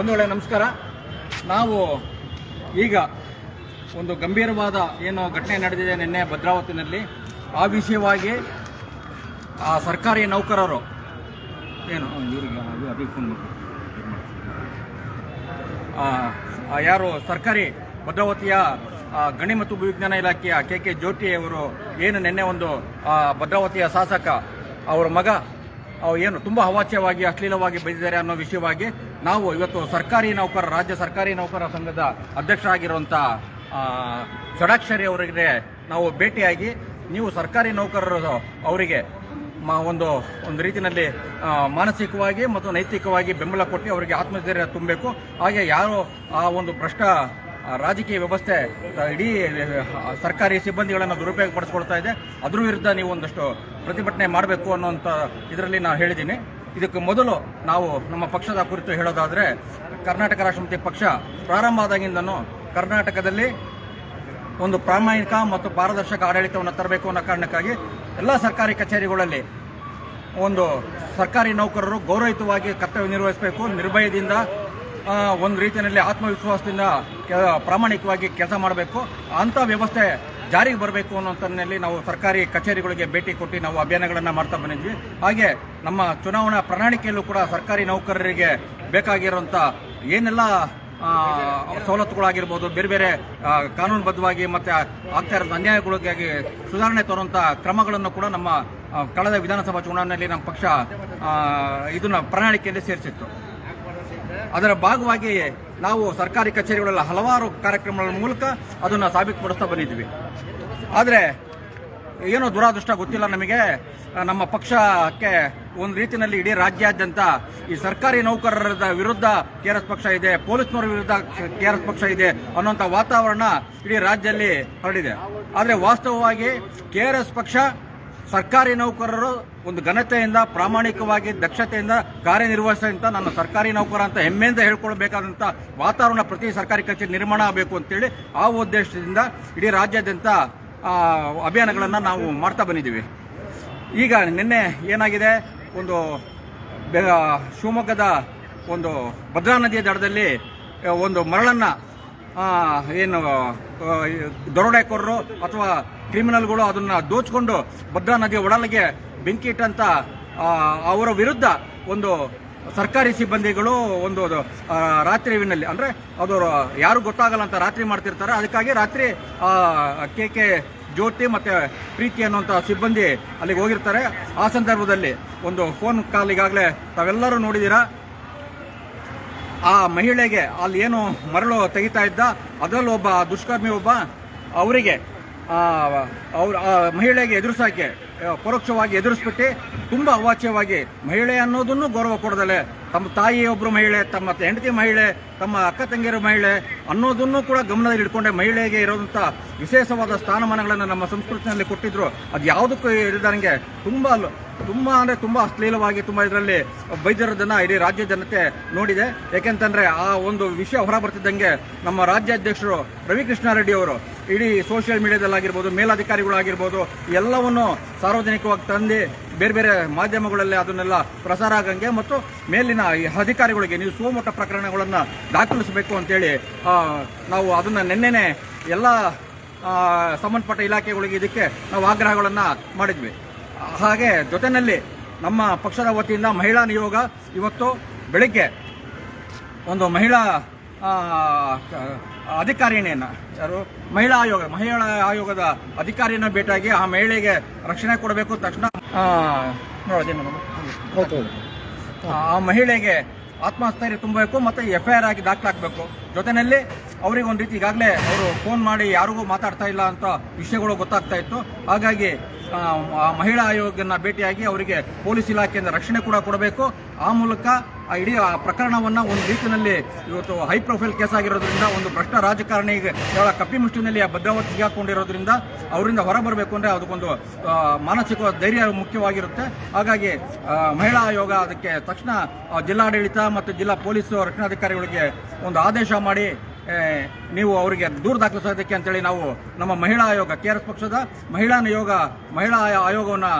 ಬಂಧುಗಳೇ, ನಮಸ್ಕಾರ. ನಾವು ಈಗ ಒಂದು ಗಂಭೀರವಾದ ಏನು ಘಟನೆ ನಡೆದಿದೆ ನಿನ್ನೆ ಭದ್ರಾವತಿನಲ್ಲಿ. ಆ ವಿಷಯವಾಗಿ ಆ ಸರ್ಕಾರಿ ನೌಕರರು ಏನು? ಇವರಿಗೆ ಅದೇ ಫೋನ್ ಯಾರು ಸರ್ಕಾರಿ ಭದ್ರಾವತಿಯ ಗಣಿ ಮತ್ತು ಭೂವಿಜ್ಞಾನ ಇಲಾಖೆಯ ಕೆ ಕೆ ಜ್ಯೋತಿ ಅವರು ಏನು ನಿನ್ನೆ ಒಂದು ಭದ್ರಾವತಿಯ ಶಾಸಕ, ಅವರ ಮಗ ಏನು ತುಂಬ ಅವಾಚ್ಯವಾಗಿ, ಅಶ್ಲೀಲವಾಗಿ ಬೈದಿದ್ದಾರೆ ಅನ್ನೋ ವಿಷಯವಾಗಿ ನಾವು ಇವತ್ತು ಸರ್ಕಾರಿ ನೌಕರ, ರಾಜ್ಯ ಸರ್ಕಾರಿ ನೌಕರ ಸಂಘದ ಅಧ್ಯಕ್ಷರಾಗಿರುವಂಥ ಷಡಾಕ್ಷರಿ ಅವರಿಗೆ ನಾವು ಭೇಟಿಯಾಗಿ ನೀವು ಸರ್ಕಾರಿ ನೌಕರರು ಅವರಿಗೆ ಒಂದು ಒಂದು ರೀತಿಯಲ್ಲಿ ಮಾನಸಿಕವಾಗಿ ಮತ್ತು ನೈತಿಕವಾಗಿ ಬೆಂಬಲ ಕೊಟ್ಟು ಅವರಿಗೆ ಆತ್ಮಧೈರ್ಯ ತುಂಬಬೇಕು. ಹಾಗೆ ಯಾರು ಆ ಒಂದು ಭ್ರಷ್ಟ ರಾಜಕೀಯ ವ್ಯವಸ್ಥೆ ಇಡೀ ಸರ್ಕಾರಿ ಸಿಬ್ಬಂದಿಗಳನ್ನು ದುರುಪಯೋಗ ಪಡಿಸ್ಕೊಳ್ತಾ ಇದೆ. ಅದ್ರ ವಿರುದ್ಧ ನೀವು ಒಂದಷ್ಟು ಪ್ರತಿಭಟನೆ ಮಾಡಬೇಕು ಅನ್ನೋಂಥ ಇದರಲ್ಲಿ ನಾನು ಹೇಳಿದ್ದೀನಿ. ಇದಕ್ಕೆ ಮೊದಲು ನಾವು ನಮ್ಮ ಪಕ್ಷದ ಕುರಿತು ಹೇಳೋದಾದರೆ, ಕರ್ನಾಟಕ ರಾಷ್ಟ್ರಪತಿ ಪಕ್ಷ ಪ್ರಾರಂಭ ಆದಾಗಿಂದನೂ ಕರ್ನಾಟಕದಲ್ಲಿ ಒಂದು ಪ್ರಾಮಾಣಿಕ ಮತ್ತು ಪಾರದರ್ಶಕ ಆಡಳಿತವನ್ನು ತರಬೇಕು ಅನ್ನೋ ಕಾರಣಕ್ಕಾಗಿ ಎಲ್ಲ ಸರ್ಕಾರಿ ಕಚೇರಿಗಳಲ್ಲಿ ಒಂದು ಸರ್ಕಾರಿ ನೌಕರರು ಗೌರವಯುತವಾಗಿ ಕರ್ತವ್ಯ ನಿರ್ವಹಿಸಬೇಕು, ನಿರ್ಭಯದಿಂದ ಒಂದು ರೀತಿಯಲ್ಲಿ ಆತ್ಮವಿಶ್ವಾಸದಿಂದ ಪ್ರಾಮಾಣಿಕವಾಗಿ ಕೆಲಸ ಮಾಡಬೇಕು. ಅಂಥ ವ್ಯವಸ್ಥೆ ಜಾರಿಗೆ ಬರಬೇಕು ಅನ್ನೋಂಥದ್ರಲ್ಲಿ ನಾವು ಸರ್ಕಾರಿ ಕಚೇರಿಗಳಿಗೆ ಭೇಟಿ ಕೊಟ್ಟು ನಾವು ಅಭಿಯಾನಗಳನ್ನು ಮಾಡ್ತಾ ಬಂದಿದ್ವಿ. ಹಾಗೆ ನಮ್ಮ ಚುನಾವಣಾ ಪ್ರಣಾಳಿಕೆಯಲ್ಲೂ ಕೂಡ ಸರ್ಕಾರಿ ನೌಕರರಿಗೆ ಬೇಕಾಗಿರುವಂಥ ಏನೆಲ್ಲ ಸವಲತ್ತುಗಳಾಗಿರ್ಬೋದು, ಬೇರೆ ಬೇರೆ ಕಾನೂನುಬದ್ಧವಾಗಿ ಮತ್ತೆ ಆಗ್ತಾ ಇರೋ ಅನ್ಯಾಯಗಳಿಗಾಗಿ ಸುಧಾರಣೆ ತರುವಂಥ ಕ್ರಮಗಳನ್ನು ಕೂಡ ನಮ್ಮ ಕಳೆದ ವಿಧಾನಸಭಾ ಚುನಾವಣೆಯಲ್ಲಿ ನಮ್ಮ ಪಕ್ಷ ಇದನ್ನ ಪ್ರಣಾಳಿಕೆಯಲ್ಲಿ ಸೇರಿಸಿತ್ತು. ಅದರ ಭಾಗವಾಗಿ ನಾವು ಸರ್ಕಾರಿ ಕಚೇರಿಗಳಲ್ಲಿ ಹಲವಾರು ಕಾರ್ಯಕ್ರಮಗಳ ಮೂಲಕ ಅದನ್ನು ಸಾಬೀತುಪಡಿಸ್ತಾ ಬಂದಿದ್ವಿ ಆದರೆ ಏನೋ ದುರಾದೃಷ್ಟ ಗೊತ್ತಿಲ್ಲ ನಮಗೆ. ನಮ್ಮ ಪಕ್ಷಕ್ಕೆ ಒಂದು ರೀತಿಯಲ್ಲಿ ಇಡೀ ರಾಜ್ಯಾದ್ಯಂತ ಈ ಸರ್ಕಾರಿ ನೌಕರರ ವಿರುದ್ಧ ಕೆ ಪಕ್ಷ ಇದೆ, ಪೊಲೀಸ್ನವರ ವಿರುದ್ಧ ಕೆ ಪಕ್ಷ ಇದೆ ಅನ್ನೋಂಥ ವಾತಾವರಣ ಇಡೀ ರಾಜ್ಯದಲ್ಲಿ ಹರಡಿದೆ. ಆದರೆ ವಾಸ್ತವವಾಗಿ ಕೆ ಪಕ್ಷ ಸರ್ಕಾರಿ ನೌಕರರು ಒಂದು ಘನತೆಯಿಂದ, ಪ್ರಾಮಾಣಿಕವಾಗಿ ದಕ್ಷತೆಯಿಂದ ಕಾರ್ಯನಿರ್ವಹಿಸಿದಂಥ ನನ್ನ ಸರ್ಕಾರಿ ನೌಕರ ಅಂತ ಹೆಮ್ಮೆಯಿಂದ ಹೇಳ್ಕೊಳ್ಬೇಕಾದಂಥ ವಾತಾವರಣ ಪ್ರತಿ ಸರ್ಕಾರಿ ಕಚೇರಿ ನಿರ್ಮಾಣ ಆಗಬೇಕು ಅಂತೇಳಿ ಆ ಉದ್ದೇಶದಿಂದ ಇಡೀ ರಾಜ್ಯಾದ್ಯಂತ ಅಭಿಯಾನಗಳನ್ನು ನಾವು ಮಾಡ್ತಾ ಬಂದಿದ್ದೀವಿ. ಈಗ ನಿನ್ನೆ ಏನಾಗಿದೆ? ಒಂದು ಶಿವಮೊಗ್ಗದ ಒಂದು ಭದ್ರಾ ನದಿಯ ದಡದಲ್ಲಿ ಒಂದು ಮರಳನ್ನು ಏನು ದರೋಡೆಕೋರರು ಅಥವಾ ಕ್ರಿಮಿನಲ್ಗಳು ಅದನ್ನು ದೋಚ್ಕೊಂಡು ಭದ್ರಾ ನದಿಯ ಒಳಗೆ ಬೆಂಕಿ ಇಟ್ಟಂತ ಅವರ ವಿರುದ್ಧ ಒಂದು ಸರ್ಕಾರಿ ಸಿಬ್ಬಂದಿಗಳು ಒಂದು ರಾತ್ರಿವಿನಲ್ಲಿ ಅಂದ್ರೆ ಅದು ಯಾರು ಗೊತ್ತಾಗಲ್ಲ ಅಂತ ರಾತ್ರಿ ಮಾಡ್ತಿರ್ತಾರೆ. ಅದಕ್ಕಾಗಿ ರಾತ್ರಿ ಕೆ ಕೆ ಜ್ಯೋತಿ ಮತ್ತೆ ಪ್ರೀತಿ ಅನ್ನುವಂಥ ಸಿಬ್ಬಂದಿ ಅಲ್ಲಿಗೆ ಹೋಗಿರ್ತಾರೆ. ಆ ಸಂದರ್ಭದಲ್ಲಿ ಒಂದು ಫೋನ್ ಕಾಲ್ ಈಗಾಗಲೇ ತಾವೆಲ್ಲರೂ ನೋಡಿದ್ದೀರಾ? ಆ ಮಹಿಳೆಗೆ ಅಲ್ಲಿ ಏನು ಮರಳು ತೆಗಿತಾ ಇದ್ದ, ಅದರಲ್ಲಿ ಒಬ್ಬ ದುಷ್ಕರ್ಮಿ ಒಬ್ಬ ಅವರಿಗೆ ಅವ್ರ, ಆ, ಮಹಿಳೆಗೆ ಎದುರಿಸೋಕೆ ಪರೋಕ್ಷವಾಗಿ ಎದುರಿಸ್ಬಿಟ್ಟು ತುಂಬ ಅವಾಚ್ಯವಾಗಿ ಮಹಿಳೆ ಅನ್ನೋದನ್ನು ಗೌರವ ಕೊಡದಲೆ ತಮ್ಮ ತಾಯಿ ಒಬ್ಬರು ಮಹಿಳೆ, ತಮ್ಮ ಹೆಂಡತಿ ಮಹಿಳೆ, ತಮ್ಮ ಅಕ್ಕ ತಂಗಿಯರ ಮಹಿಳೆ ಅನ್ನೋದನ್ನು ಕೂಡ ಗಮನದಲ್ಲಿ ಇಟ್ಕೊಂಡೆ ಮಹಿಳೆಗೆ ಇರೋದಂಥ ವಿಶೇಷವಾದ ಸ್ಥಾನಮಾನಗಳನ್ನು ನಮ್ಮ ಸಂಸ್ಕೃತಿನಲ್ಲಿ ಕೊಟ್ಟಿದ್ರು. ಅದು ಯಾವುದಕ್ಕೂ ಇಲ್ದಂಗೆ ತುಂಬ ತುಂಬ ಅಂದರೆ ತುಂಬ ಅಶ್ಲೀಲವಾಗಿ ತುಂಬ ಇದರಲ್ಲಿ ಬೈದಿರೋದನ್ನು ಇಡೀ ರಾಜ್ಯ ಜನತೆ ನೋಡಿದೆ. ಯಾಕೆಂತಂದರೆ ಆ ಒಂದು ವಿಷಯ ಹೊರ ಬರ್ತಿದ್ದಂಗೆ ನಮ್ಮ ರಾಜ್ಯಾಧ್ಯಕ್ಷರು ರವಿಕೃಷ್ಣಾರೆಡ್ಡಿ ಅವರು ಇಡೀ ಸೋಷಿಯಲ್ ಮೀಡಿಯಾದಲ್ಲಾಗಿರ್ಬೋದು ಮೇಲಧಿಕಾರಿಗಳಾಗಿರ್ಬೋದು, ಎಲ್ಲವನ್ನು ಸಾರ್ವಜನಿಕವಾಗಿ ತಂದು, ಬೇರೆ ಬೇರೆ ಮಾಧ್ಯಮಗಳಲ್ಲಿ ಅದನ್ನೆಲ್ಲ ಪ್ರಸಾರ ಆಗಂಗೆ ಮತ್ತು ಮೇಲಿನ ಈ ಅಧಿಕಾರಿಗಳಿಗೆ ನೀವು ಸೋಮಟ್ಟ ಪ್ರಕರಣಗಳನ್ನು ದಾಖಲಿಸಬೇಕು ಅಂತೇಳಿ ನಾವು ಅದನ್ನು ನಿನ್ನೆನೆ ಎಲ್ಲ ಸಂಬಂಧಪಟ್ಟ ಇಲಾಖೆಗಳಿಗೆ ಇದಕ್ಕೆ ನಾವು ಆಗ್ರಹಗಳನ್ನು ಮಾಡಿದ್ವಿ. ಹಾಗೆ ಜೊತೆಯಲ್ಲಿ ನಮ್ಮ ಪಕ್ಷದ ವತಿಯಿಂದ ಮಹಿಳಾ ನಿಯೋಗ ಇವತ್ತು ಬೆಳಗ್ಗೆ ಒಂದು ಮಹಿಳಾ ಅಧಿಕಾರಿಣಿಯನ್ನ ಯಾರು? ಮಹಿಳಾ ಆಯೋಗ ಮಹಿಳಾ ಆಯೋಗದ ಅಧಿಕಾರಿಯನ್ನ ಭೇಟಿಯಾಗಿ ಆ ಮಹಿಳೆಗೆ ರಕ್ಷಣೆ ಕೊಡಬೇಕು ತಕ್ಷಣ ಆ, ಮಹಿಳೆಗೆ ಆತ್ಮಸ್ಥೈರ್ಯ ತುಂಬಬೇಕು ಮತ್ತೆ ಎಫ್ ಐ ಆರ್ ಆಗಿ ದಾಖಲಾಗಬೇಕು ಜೊತೆಯಲ್ಲಿ ಅವರಿಗೆ ಒಂದು ರೀತಿ ಈಗಾಗಲೇ ಅವರು ಫೋನ್ ಮಾಡಿ ಯಾರಿಗೂ ಮಾತಾಡ್ತಾ ಇಲ್ಲ ಅಂತ ವಿಷಯಗಳು ಗೊತ್ತಾಗ್ತಾ ಇತ್ತು. ಹಾಗಾಗಿ ಮಹಿಳಾ ಆಯೋಗನ ಭೇಟಿಯಾಗಿ ಅವರಿಗೆ ಪೊಲೀಸ್ ಇಲಾಖೆಯಿಂದ ರಕ್ಷಣೆ ಕೂಡ ಕೊಡಬೇಕು. ಆ ಮೂಲಕ ಆ ಇಡೀ ಆ ಪ್ರಕರಣವನ್ನ ಒಂದು ರೀತಿಯಲ್ಲಿ ಇವತ್ತು ಹೈ ಪ್ರೊಫೈಲ್ ಕೇಸ್ ಆಗಿರೋದ್ರಿಂದ, ಒಂದು ಭ್ರಷ್ಟ ರಾಜಕಾರಣಿಗೆ ಕೇವಲ ಕಪ್ಪಿಮುಷ್ಟಿನಲ್ಲಿ ಆ ಭದ್ರಾವತಿ ಸಿಗಾಕೊಂಡಿರೋದ್ರಿಂದ ಅವರಿಂದ ಹೊರಬರಬೇಕು ಅಂದ್ರೆ ಅದಕ್ಕೊಂದು ಮಾನಸಿಕ ಧೈರ್ಯ ಮುಖ್ಯವಾಗಿರುತ್ತೆ. ಹಾಗಾಗಿ ಮಹಿಳಾ ಆಯೋಗ ಅದಕ್ಕೆ ತಕ್ಷಣ ಜಿಲ್ಲಾಡಳಿತ ಮತ್ತು ಜಿಲ್ಲಾ ಪೊಲೀಸ್ ರಕ್ಷಣಾಧಿಕಾರಿಗಳಿಗೆ ಒಂದು ಆದೇಶ ಮಾಡಿ ನೀವು ಅವರಿಗೆ ದೂರು ದಾಖಲಿಸೋದಕ್ಕೆ ಅಂತೇಳಿ ನಾವು ನಮ್ಮ ಮಹಿಳಾ ಆಯೋಗ ಕೆ ಪಕ್ಷದ ಮಹಿಳಾ ನಿಯೋಗ, ಮಹಿಳಾ ಆಯೋಗವನ್ನು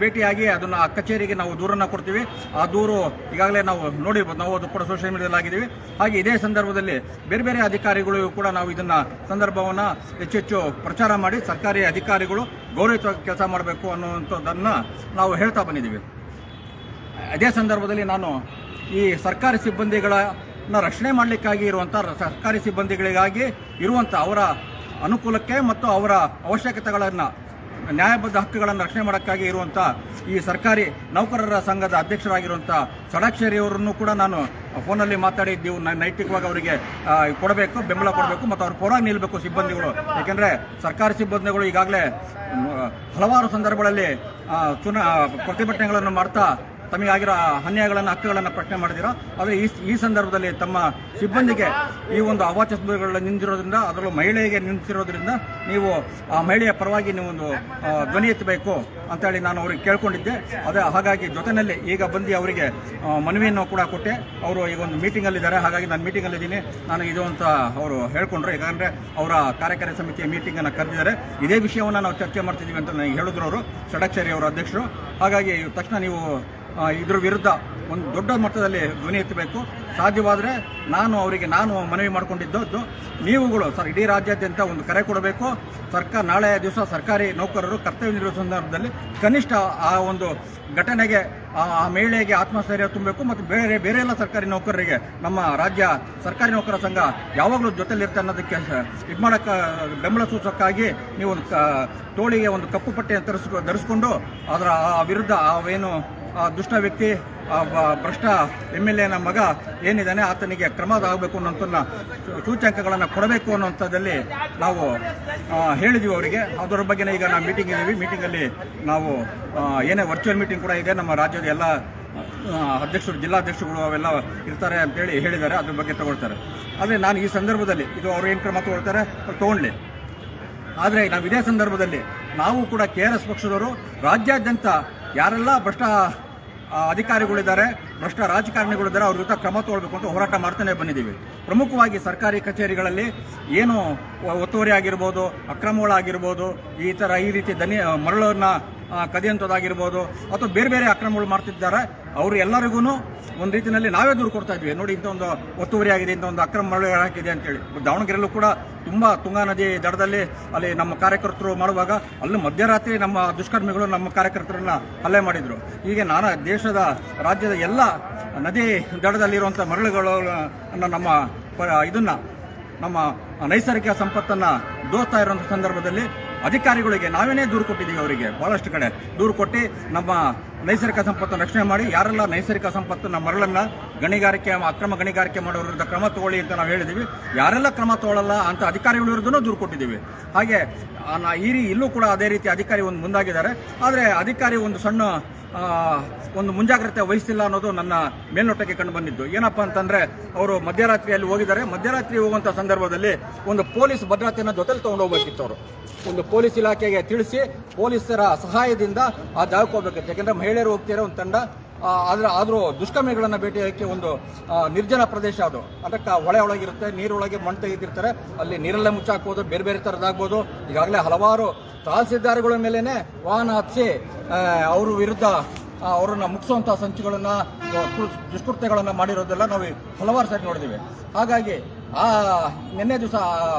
ಭೇಟಿಯಾಗಿ ಅದನ್ನ ಕಚೇರಿಗೆ ನಾವು ದೂರನ್ನ ಕೊಡ್ತೀವಿ. ಆ ದೂರು ಈಗಾಗಲೇ ನಾವು ನೋಡಿರ್ಬೋದು. ನಾವು ಅದು ಕೂಡ ಸೋಷಿಯಲ್ ಮೀಡಿಯಾದಲ್ಲಿ ಆಗಿದ್ದೀವಿ. ಹಾಗೆ ಇದೇ ಸಂದರ್ಭದಲ್ಲಿ ಬೇರೆ ಬೇರೆ ಅಧಿಕಾರಿಗಳು ಕೂಡ ನಾವು ಇದನ್ನ ಸಂದರ್ಭವನ್ನು ಹೆಚ್ಚೆಚ್ಚು ಪ್ರಚಾರ ಮಾಡಿ ಸರ್ಕಾರಿ ಅಧಿಕಾರಿಗಳು ಗೌರವಿತವಾಗಿ ಕೆಲಸ ಮಾಡಬೇಕು ಅನ್ನುವಂಥದ್ದನ್ನ ನಾವು ಹೇಳ್ತಾ ಬಂದಿದ್ದೀವಿ. ಅದೇ ಸಂದರ್ಭದಲ್ಲಿ ನಾನು ಈ ಸರ್ಕಾರಿ ಸಿಬ್ಬಂದಿಗಳನ್ನ ರಕ್ಷಣೆ ಮಾಡಲಿಕ್ಕಾಗಿ ಇರುವಂಥ ಸರ್ಕಾರಿ ಸಿಬ್ಬಂದಿಗಳಿಗಾಗಿ ಇರುವಂಥ ಅವರ ಅನುಕೂಲಕ್ಕೆ ಮತ್ತು ಅವರ ಅವಶ್ಯಕತೆಗಳನ್ನು, ನ್ಯಾಯಬದ್ಧ ಹಕ್ಕುಗಳನ್ನು ರಕ್ಷಣೆ ಮಾಡೋಕ್ಕಾಗಿ ಇರುವಂಥ ಈ ಸರ್ಕಾರಿ ನೌಕರರ ಸಂಘದ ಅಧ್ಯಕ್ಷರಾಗಿರುವಂಥ ಅವರನ್ನು ಕೂಡ ನಾನು ಫೋನಲ್ಲಿ ಮಾತಾಡಿದ್ದೀವಿ. ನೈತಿಕವಾಗಿ ಅವರಿಗೆ ಕೊಡಬೇಕು, ಬೆಂಬಲ ಕೊಡಬೇಕು ಮತ್ತು ಅವ್ರ ಪರವಾಗಿ ನಿಲ್ಲಬೇಕು ಸಿಬ್ಬಂದಿಗಳು. ಯಾಕೆಂದರೆ ಸರ್ಕಾರಿ ಸಿಬ್ಬಂದಿಗಳು ಈಗಾಗಲೇ ಹಲವಾರು ಸಂದರ್ಭಗಳಲ್ಲಿ ಚುನಾ ಪ್ರತಿಭಟನೆಗಳನ್ನು ಮಾಡ್ತಾ ತಮಗಾಗಿರೋ ಅನ್ಯಾಯಗಳನ್ನು ಹಕ್ಕುಗಳನ್ನು ಪ್ರಶ್ನೆ ಮಾಡಿದಿರೋ, ಆದರೆ ಈ ಈ ಸಂದರ್ಭದಲ್ಲಿ ತಮ್ಮ ಸಿಬ್ಬಂದಿಗೆ ಈ ಒಂದು ಅವಾಚ್ಯಗಳು ನಿಂತಿರೋದ್ರಿಂದ, ಅದರಲ್ಲೂ ಮಹಿಳೆಗೆ ನಿಂತಿರೋದ್ರಿಂದ ನೀವು ಆ ಮಹಿಳೆಯ ಪರವಾಗಿ ನೀವು ಒಂದು ಧ್ವನಿ ಎತ್ತಬೇಕು ಅಂತೇಳಿ ನಾನು ಅವ್ರಿಗೆ ಕೇಳ್ಕೊಂಡಿದ್ದೆ. ಅದೇ, ಹಾಗಾಗಿ ಜೊತೆಯಲ್ಲಿ ಈಗ ಬಂದು ಅವರಿಗೆ ಮನವಿಯನ್ನು ಕೂಡ ಕೊಟ್ಟೆ. ಅವರು ಈಗ ಒಂದು ಮೀಟಿಂಗಲ್ಲಿದ್ದಾರೆ. ಹಾಗಾಗಿ ನಾನು ಮೀಟಿಂಗಲ್ಲಿದ್ದೀನಿ. ನಾನು ಇದು ಅಂತ ಅವರು ಹೇಳ್ಕೊಂಡ್ರು. ಯಾಕಂದರೆ ಅವರ ಕಾರ್ಯಕಾರಿ ಸಮಿತಿಯ ಮೀಟಿಂಗನ್ನು ಕರೆದಿದ್ದಾರೆ. ಇದೇ ವಿಷಯವನ್ನು ನಾವು ಚರ್ಚೆ ಮಾಡ್ತಿದ್ದೀವಿ ಅಂತ ನನಗೆ ಹೇಳಿದ್ರು ಅವರು. ಷಡಕ್ಷರಿ ಅವರ ಅಧ್ಯಕ್ಷರು. ಹಾಗಾಗಿ ತಕ್ಷಣ ನೀವು ಇದ್ರ ವಿರುದ್ಧ ಒಂದು ದೊಡ್ಡ ಮಟ್ಟದಲ್ಲಿ ಧ್ವನಿ ಎತ್ತಬೇಕು. ಸಾಧ್ಯವಾದರೆ ನಾನು ಅವರಿಗೆ, ನಾನು ಮನವಿ ಮಾಡಿಕೊಂಡಿದ್ದದ್ದು ನೀವುಗಳು, ಸರ್, ಇಡೀ ರಾಜ್ಯಾದ್ಯಂತ ಒಂದು ಕರೆ ಕೊಡಬೇಕು. ಸರ್ಕಾರ, ನಾಳೆ ದಿವಸ ಸರ್ಕಾರಿ ನೌಕರರು ಕರ್ತವ್ಯ ನಿರ್ವಹಿಸುವ ಸಂದರ್ಭದಲ್ಲಿ ಕನಿಷ್ಠ ಆ ಒಂದು ಘಟನೆಗೆ, ಆ ಮಹಿಳೆಗೆ ಆತ್ಮಸ್ಥೈರ್ಯ ತುಂಬಬೇಕು ಮತ್ತು ಬೇರೆ ಬೇರೆ ಎಲ್ಲ ಸರ್ಕಾರಿ ನೌಕರರಿಗೆ ನಮ್ಮ ರಾಜ್ಯ ಸರ್ಕಾರಿ ನೌಕರ ಸಂಘ ಯಾವಾಗಲೂ ಜೊತೆಲಿರುತ್ತೆ ಅನ್ನೋದಕ್ಕೆ ಇದು ಮಾಡೋಕ್ಕೆ ಬೆಂಬಲ ಸೂಚಕ್ಕಾಗಿ ನೀವು ತೋಳಿಗೆ ಒಂದು ಕಪ್ಪು ಪಟ್ಟಿಯನ್ನು ತರಿಸ್ಕೊ, ಧರಿಸ್ಕೊಂಡು ಅದರ ವಿರುದ್ಧ ಅವೇನು ದುಷ್ಟ ವ್ಯಕ್ತಿ ಭ್ರಷ್ಟ ಎಂ ಎಲ್ ಎನ ಮಗ ಏನಿದ್ದಾನೆ, ಆತನಿಗೆ ಕ್ರಮದಾಗಬೇಕು ಅನ್ನೋಂಥನ್ನ ಸೂ- ಸೂಚ್ಯಂಕಗಳನ್ನು ಕೊಡಬೇಕು ಅನ್ನೋಂಥದ್ದಲ್ಲಿ ನಾವು ಹೇಳಿದೀವಿ ಅವರಿಗೆ. ಅದರ ಬಗ್ಗೆನೇ ಈಗ ನಾವು ಮೀಟಿಂಗ್ ಇದ್ದೀವಿ. ಮೀಟಿಂಗಲ್ಲಿ ನಾವು ಏನೇ ವರ್ಚುವಲ್ ಮೀಟಿಂಗ್ ಕೂಡ ಇದೆ. ನಮ್ಮ ರಾಜ್ಯದ ಎಲ್ಲ ಅಧ್ಯಕ್ಷರು, ಜಿಲ್ಲಾಧ್ಯಕ್ಷರುಗಳು ಅವೆಲ್ಲ ಇರ್ತಾರೆ ಅಂತೇಳಿ ಹೇಳಿದ್ದಾರೆ. ಅದ್ರ ಬಗ್ಗೆ ತಗೊಳ್ತಾರೆ. ಆದರೆ ನಾನು ಈ ಸಂದರ್ಭದಲ್ಲಿ, ಇದು ಅವ್ರು ಏನು ಕ್ರಮ ತಗೊಳ್ತಾರೆ? ತಗೊಳ್ಳಿ ಆದರೆ ನಾವು ಇದೇ ಸಂದರ್ಭದಲ್ಲಿ, ನಾವು ಕೂಡ ಕೆ ಆರ್ ಎಸ್ ಪಕ್ಷದವರು ರಾಜ್ಯಾದ್ಯಂತ ಯಾರೆಲ್ಲ ಭ್ರಷ್ಟ ಅಧಿಕಾರಿಗಳಿದ್ದಾರೆ, ಭ್ರಷ್ಟ ರಾಜಕಾರಣಿಗಳಿದ್ದಾರೆ, ಅವ್ರ ವಿರುದ್ಧ ಕ್ರಮ ತಗೊಳ್ಬೇಕು ಅಂತ ಹೋರಾಟ ಮಾಡ್ತಾನೆ ಬಂದಿದ್ದೀವಿ. ಪ್ರಮುಖವಾಗಿ ಸರ್ಕಾರಿ ಕಚೇರಿಗಳಲ್ಲಿ ಏನು ಒತ್ತುವರಿ ಆಗಿರ್ಬೋದು ಅಕ್ರಮಗಳಾಗಿರ್ಬೋದು ಈ ಥರ ಈ ರೀತಿ ದನಿ ಮರಳನ್ನು ಕದಿಯಂಥದ್ದಾಗಿರ್ಬೋದು ಅಥವಾ ಬೇರೆ ಬೇರೆ ಅಕ್ರಮಗಳು ಮಾಡ್ತಿದ್ದಾರೆ ಅವರು ಎಲ್ಲರಿಗೂ ಒಂದು ರೀತಿಯಲ್ಲಿ ನಾವೇ ದೂರು ಕೊಡ್ತಾ ಇದ್ವಿ. ನೋಡಿ, ಇಂಥ ಒಂದು ಒತ್ತುವರಿ ಆಗಿದೆ, ಇಂಥ ಒಂದು ಅಕ್ರಮ ಮರಳು ಹಾಕಿದೆ ಅಂತೇಳಿ ದಾವಣಗೆರೆಯಲ್ಲೂ ಕೂಡ ತುಂಬ ತುಂಗಾ ನದಿ ದಡದಲ್ಲಿ ಅಲ್ಲಿ ನಮ್ಮ ಕಾರ್ಯಕರ್ತರು ಮಾಡುವಾಗ ಅಲ್ಲಿ ಮಧ್ಯರಾತ್ರಿ ನಮ್ಮ ದುಷ್ಕರ್ಮಿಗಳು ನಮ್ಮ ಕಾರ್ಯಕರ್ತರನ್ನ ಹಲ್ಲೆ ಮಾಡಿದ್ರು. ಹೀಗೆ ನಾನಾ ದೇಶದ, ರಾಜ್ಯದ ಎಲ್ಲ ನದಿ ದಡದಲ್ಲಿರುವಂಥ ಮರಳುಗಳು ನಮ್ಮ ಇದನ್ನ, ನಮ್ಮ ನೈಸರ್ಗಿಕ ಸಂಪತ್ತನ್ನ ದೋಸ್ತಾ ಇರುವಂಥ ಸಂದರ್ಭದಲ್ಲಿ ಅಧಿಕಾರಿಗಳಿಗೆ ನಾವೇನೇ ದೂರು ಕೊಟ್ಟಿದ್ದೀವಿ ಅವರಿಗೆ? ಬಹಳಷ್ಟು ಕಡೆ ದೂರು ಕೊಟ್ಟು ನಮ್ಮ ನೈಸರ್ಗಿಕ ಸಂಪತ್ತು ರಕ್ಷಣೆ ಮಾಡಿ, ಯಾರೆಲ್ಲ ನೈಸರ್ಗಿಕ ಸಂಪತ್ತನ್ನ ಮರಳನ್ನ ಗಣಿಗಾರಿಕೆ, ಅಕ್ರಮ ಗಣಿಗಾರಿಕೆ ಮಾಡೋರ ವಿರುದ್ಧ ಕ್ರಮ ತಗೊಳ್ಳಿ ಅಂತ ನಾವು ಹೇಳಿದ್ದೀವಿ. ಯಾರೆಲ್ಲ ಕ್ರಮ ತಗೊಳ್ಳಲ್ಲ ಅಂತ ಅಧಿಕಾರಿಗಳ ವಿರುದ್ಧನೂ ದೂರು ಕೊಟ್ಟಿದ್ದೀವಿ. ಹಾಗೆ ಈ ರೀ ಇಲ್ಲೂ ಕೂಡ ಅದೇ ರೀತಿ ಅಧಿಕಾರಿ ಒಂದು ಮುಂದಾಗಿದ್ದಾರೆ. ಆದರೆ ಅಧಿಕಾರಿ ಒಂದು ಸಣ್ಣ ಒಂದು ಮುಂಜಾಗ್ರತೆ ವಹಿಸಿಲ್ಲ ಅನ್ನೋದು ನನ್ನ ಮೇಲ್ನೋಟಕ್ಕೆ ಕಂಡು ಬಂದಿದ್ದು. ಏನಪ್ಪ ಅಂತಂದ್ರೆ, ಅವರು ಮಧ್ಯರಾತ್ರಿಯಲ್ಲಿ ಹೋಗಿದ್ದಾರೆ. ಮಧ್ಯರಾತ್ರಿ ಹೋಗುವಂತ ಸಂದರ್ಭದಲ್ಲಿ ಒಂದು ಪೊಲೀಸ್ ಭದ್ರತೆಯನ್ನ ಜೊತೆಲಿ ತಗೊಂಡು ಹೋಗ್ಬೇಕಿತ್ತು ಅವರು. ಒಂದು ಪೊಲೀಸ್ ಇಲಾಖೆಗೆ ತಿಳಿಸಿ ಪೊಲೀಸರ ಸಹಾಯದಿಂದ ಆ ಜಾಗಕ್ಕೆ ಹೋಗ್ಬೇಕಿತ್ತು ಯಾಕಂದ್ರೆ ಮಹಿಳೆಯರು ಹೋಗ್ತಿರೋ ಒಂದು ತಂಡ ಆದ್ರೆ ಆದರೂ ದುಷ್ಕರ್ಮಿಗಳನ್ನು ಭೇಟಿಯಾಗಕ್ಕೆ ಒಂದು ನಿರ್ಜನ ಪ್ರದೇಶ ಅದು. ಅದಕ್ಕೆ ಹೊಳೆ ಒಳಗಿರುತ್ತೆ, ನೀರೊಳಗೆ ಮಣ್ಣು ತೆಗೆದಿರ್ತಾರೆ ಅಲ್ಲಿ ನೀರಲ್ಲೇ ಮುಚ್ಚಾಕ್ಬೋದು, ಬೇರೆ ಬೇರೆ ಥರದಾಗ್ಬೋದು ಈಗಾಗಲೇ ಹಲವಾರು ತಹಸೀಲ್ದಾರ್ಗಳ ಮೇಲೇ ವಾಹನ ಹಚ್ಚಿ ಅವ್ರ ವಿರುದ್ಧ ಅವರನ್ನು ಮುಗಿಸುವಂಥ ಸಂಚುಗಳನ್ನ ದುಷ್ಕೃತ್ಯಗಳನ್ನು ಮಾಡಿರೋದೆಲ್ಲ ನಾವು ಹಲವಾರು ಸಾರಿ ನೋಡಿದ್ದೀವಿ ಹಾಗಾಗಿ ಆ, ನಿನ್ನೆ ದಿವಸ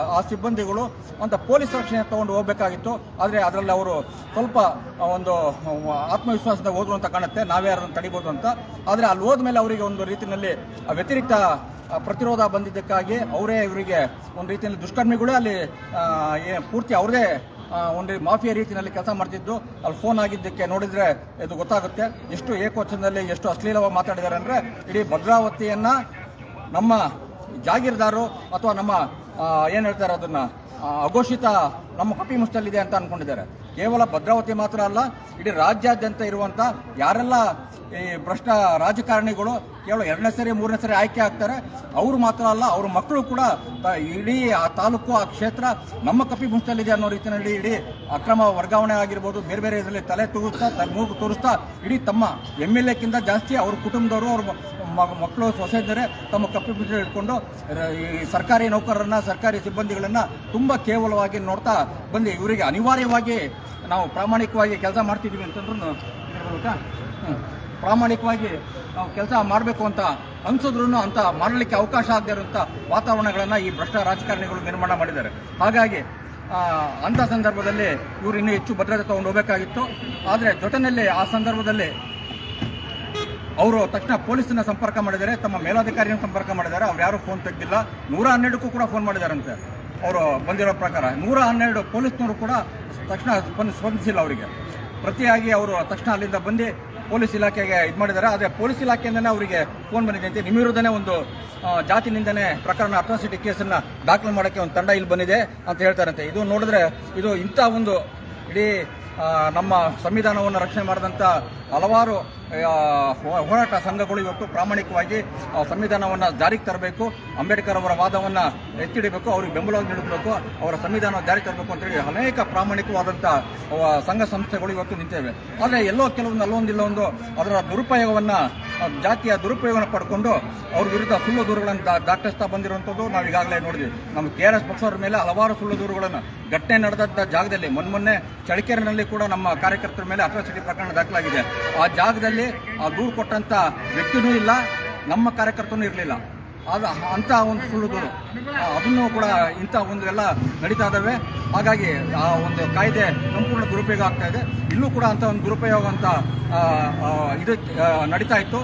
ಆ ಸಿಬ್ಬಂದಿಗಳು ಅಂತ ಪೊಲೀಸ್ ರಕ್ಷಣೆ ತಗೊಂಡು ಹೋಗಬೇಕಾಗಿತ್ತು. ಆದರೆ ಅದರಲ್ಲಿ ಅವರು ಸ್ವಲ್ಪ ಒಂದು ಆತ್ಮವಿಶ್ವಾಸದ ಹೋದ್ರು ಅಂತ ಕಾಣುತ್ತೆ. ನಾವೇ ಯಾರನ್ನು ತಡಿಬೋದು ಅಂತ. ಆದರೆ ಅಲ್ಲಿ ಹೋದ್ಮೇಲೆ ಅವರಿಗೆ ಒಂದು ರೀತಿಯಲ್ಲಿ ವ್ಯತಿರಿಕ್ತ ಪ್ರತಿರೋಧ ಬಂದಿದ್ದಕ್ಕಾಗಿ ಅವರೇ ಇವರಿಗೆ ಒಂದು ರೀತಿಯಲ್ಲಿ ದುಷ್ಕರ್ಮಿಗಳೇ ಅಲ್ಲಿ ಪೂರ್ತಿ ಅವರದೇ ಒಂದು ಮಾಫಿಯಾ ರೀತಿಯಲ್ಲಿ ಕೆಲಸ ಮಾಡ್ತಿದ್ದು. ಅಲ್ಲಿ ಫೋನ್ ಆಗಿದ್ದಕ್ಕೆ ನೋಡಿದ್ರೆ ಇದು ಗೊತ್ತಾಗುತ್ತೆ. ಎಷ್ಟು ಏಕವಚನದಲ್ಲಿ ಎಷ್ಟು ಅಶ್ಲೀಲವಾಗಿ ಮಾತಾಡಿದ್ದಾರೆ ಅಂದ್ರೆ ಇಡೀ ಭದ್ರಾವತಿಯನ್ನ ನಮ್ಮ ಜಾಗೀರ್ದಾರು ಅಥವಾ ನಮ್ಮ ಏನು ಹೇಳ್ತಾರೆ ಅದನ್ನ ಅಘೋಷಿತ ನಮ್ಮ ಕಪಿ ಮುಷ್ಟಲ್ಲಿದೆ ಅಂತ ಅನ್ಕೊಂಡಿದ್ದಾರೆ. ಕೇವಲ ಭದ್ರಾವತಿ ಮಾತ್ರ ಅಲ್ಲ, ಇಡೀ ರಾಜ್ಯಾದ್ಯಂತ ಇರುವಂತ ಯಾರೆಲ್ಲ ಈ ಭ್ರಷ್ಟ ರಾಜಕಾರಣಿಗಳು ಕೇವಲ ಎರಡನೇ ಸರಿ, ಮೂರನೇ ಸರಿ ಆಯ್ಕೆ ಆಗ್ತಾರೆ, ಅವರು ಮಾತ್ರ ಅಲ್ಲ, ಅವ್ರ ಮಕ್ಕಳು ಕೂಡ ಇಡೀ ಆ ತಾಲೂಕು, ಆ ಕ್ಷೇತ್ರ ನಮ್ಮ ಕಪಿ ಮುಷ್ಟಲ್ಲಿದೆ ಅನ್ನೋ ರೀತಿಯಲ್ಲಿ ಇಡೀ ಅಕ್ರಮ ವರ್ಗಾವಣೆ ಆಗಿರ್ಬೋದು, ಬೇರೆ ಬೇರೆ ಇದರಲ್ಲಿ ತಲೆ ತೂಗುತ್ತಾ ಮೂಗು ತೋರಿಸ್ತಾ, ಇಡೀ ತಮ್ಮ ಎಂ ಎಲ್ ಎಕ್ಕಿಂತ ಜಾಸ್ತಿ ಅವ್ರ ಕುಟುಂಬದವರು, ಅವ್ರ ಮಕ್ಕಳು ಸೊಸೆ ಇದ್ದರೆ ತಮ್ಮ ಕಂಪ್ಯೂಟರ್ ಇಟ್ಕೊಂಡು ಈ ಸರ್ಕಾರಿ ನೌಕರರನ್ನ, ಸರ್ಕಾರಿ ಸಿಬ್ಬಂದಿಗಳನ್ನ ತುಂಬ ಕೇವಲವಾಗಿ ನೋಡ್ತಾ ಬಂದು ಇವರಿಗೆ ಅನಿವಾರ್ಯವಾಗಿ ನಾವು ಪ್ರಾಮಾಣಿಕವಾಗಿ ಕೆಲಸ ಮಾಡ್ತಿದ್ದೀವಿ ಅಂತಂದ್ರೂ. ಪ್ರಾಮಾಣಿಕವಾಗಿ ನಾವು ಕೆಲಸ ಮಾಡಬೇಕು ಅಂತ ಅನ್ಸಿದ್ರು ಅಂತ ಮಾಡಲಿಕ್ಕೆ ಅವಕಾಶ ಆಗದೇ ಇರುವಂಥ ವಾತಾವರಣಗಳನ್ನು ಈ ಭ್ರಷ್ಟ ರಾಜಕಾರಣಿಗಳು ನಿರ್ಮಾಣ ಮಾಡಿದ್ದಾರೆ. ಹಾಗಾಗಿ ಅಂಥ ಸಂದರ್ಭದಲ್ಲಿ ಇವರು ಇನ್ನೂ ಹೆಚ್ಚು ಭದ್ರತೆ ತಗೊಂಡು ಹೋಗಬೇಕಾಗಿತ್ತು. ಆದರೆ ಜೊತೆಯಲ್ಲಿ ಆ ಸಂದರ್ಭದಲ್ಲಿ ಅವರು ತಕ್ಷಣ ಪೊಲೀಸನ್ನ ಸಂಪರ್ಕ ಮಾಡಿದ್ದಾರೆ, ತಮ್ಮ ಮೇಲಾಧಿಕಾರಿಯನ್ನು ಸಂಪರ್ಕ ಮಾಡಿದ್ದಾರೆ, ಅವ್ರು ಯಾರು ಫೋನ್ ತೆಗ್ದಿಲ್ಲ. ನೂರ ಹನ್ನೆರಡಕ್ಕೂ ಕೂಡ ಫೋನ್ ಮಾಡಿದಾರಂತೆ. ಅವರು ಬಂದಿರೋ ಪ್ರಕಾರ ನೂರ ಹನ್ನೆರಡು ಪೊಲೀಸ್ನವರು ಕೂಡ ತಕ್ಷಣ ಸ್ಪಂದ- ಸ್ಪಂದಿಸಿಲ್ಲ ಅವರಿಗೆ. ಪ್ರತಿಯಾಗಿ ಅವರು ತಕ್ಷಣ ಅಲ್ಲಿಂದ ಬಂದು ಪೊಲೀಸ್ ಇಲಾಖೆಗೆ ಇದು ಮಾಡಿದ್ದಾರೆ. ಆದರೆ ಪೊಲೀಸ್ ಇಲಾಖೆಯಿಂದನೇ ಅವರಿಗೆ ಫೋನ್ ಬಂದಿದೆ ಅಂತ ನಿಮ್ಮ ವಿರುದ್ಧನೇ ಒಂದು ಜಾತಿ ನಿಂದನೆ ಪ್ರಕರಣ ಅಟ್ರಾಸಿಟಿ ಕೇಸನ್ನು ದಾಖಲು ಮಾಡೋಕ್ಕೆ ಒಂದು ತಂಡ ಇಲ್ಲಿ ಬಂದಿದೆ ಅಂತ ಹೇಳ್ತಾರಂತೆ. ಇದು ನೋಡಿದ್ರೆ ಇದು ಇಂಥ ಒಂದು ಇಡೀ ನಮ್ಮ ಸಂವಿಧಾನವನ್ನು ರಕ್ಷಣೆ ಮಾಡಿದಂಥ ಹಲವಾರು ಹೋರಾಟ ಸಂಘಗಳು ಇವತ್ತು ಪ್ರಾಮಾಣಿಕವಾಗಿ ಸಂವಿಧಾನವನ್ನು ಜಾರಿಗೆ ತರಬೇಕು. ಅಂಬೇಡ್ಕರ್ ಅವರ ವಾದವನ್ನು ಎತ್ತಿಡಬೇಕು ಅವ್ರಿಗೆ ಬೆಂಬಲ ನೀಡಬೇಕು ಅವರ ಸಂವಿಧಾನ ಜಾರಿಗೆ ತರಬೇಕು ಅಂತೇಳಿ ಅನೇಕ ಪ್ರಾಮಾಣಿಕವಾದಂಥ ಸಂಘ ಸಂಸ್ಥೆಗಳು ಇವತ್ತು ನಿಂತಿವೆ. ಆದರೆ ಎಲ್ಲೋ ಕೆಲವೊಂದು ಅಲ್ಲೊಂದಿಲ್ಲ ಒಂದು ಅದರ ದುರುಪಯೋಗವನ್ನು ಜಾತಿಯ ದುರುಪಯೋಗನ ಪಡ್ಕೊಂಡು ಅವ್ರ ವಿರುದ್ಧ ಸುಳ್ಳು ದೂರುಗಳನ್ನು ದಾಖಲಿಸ್ತಾ ಬಂದಿರುವಂಥದ್ದು ನಾವು ಈಗಾಗಲೇ ನೋಡಿದ್ವಿ. ನಮ್ಮ ಕೆ ಆರ್ ಎಸ್ ಪಕ್ಷವ್ರ ಮೇಲೆ ಹಲವಾರು ಸುಳ್ಳು ದೂರುಗಳನ್ನು ಘಟನೆ ನಡೆದಂಥ ಜಾಗದಲ್ಲಿ ಮೊನ್ನೆ ಚಳಿಕೆರೆನಲ್ಲಿ ಕೂಡ ನಮ್ಮ ಕಾರ್ಯಕರ್ತರ ಮೇಲೆ ಅಟ್ರಾಸಿಟಿ ಪ್ರಕರಣ ದಾಖಲಾಗಿದೆ. ಆ ಜಾಗದಲ್ಲಿ ಆ ದೂರು ಕೊಟ್ಟಂಥ ವ್ಯಕ್ತಿನೂ ಇಲ್ಲ, ನಮ್ಮ ಕಾರ್ಯಕರ್ತನೂ ಇರಲಿಲ್ಲ. ಆಗ ಅಂಥ ಒಂದು ಸುಳ್ಳು ದೂರು. ಆ, ಅದನ್ನು ಕೂಡ ಇಂಥ ಒಂದು ಎಲ್ಲ ನಡೀತಾ ಇದ್ದಾವೆ. ಹಾಗಾಗಿ ಆ ಒಂದು ಕಾಯ್ದೆ ಸಂಪೂರ್ಣ ದುರುಪಯೋಗ ಆಗ್ತಾ ಇದೆ. ಇಲ್ಲೂ ಕೂಡ ಅಂತ ಒಂದು ದುರುಪಯೋಗ ಅಂತ ಇದು ನಡೀತಾ ಇತ್ತು.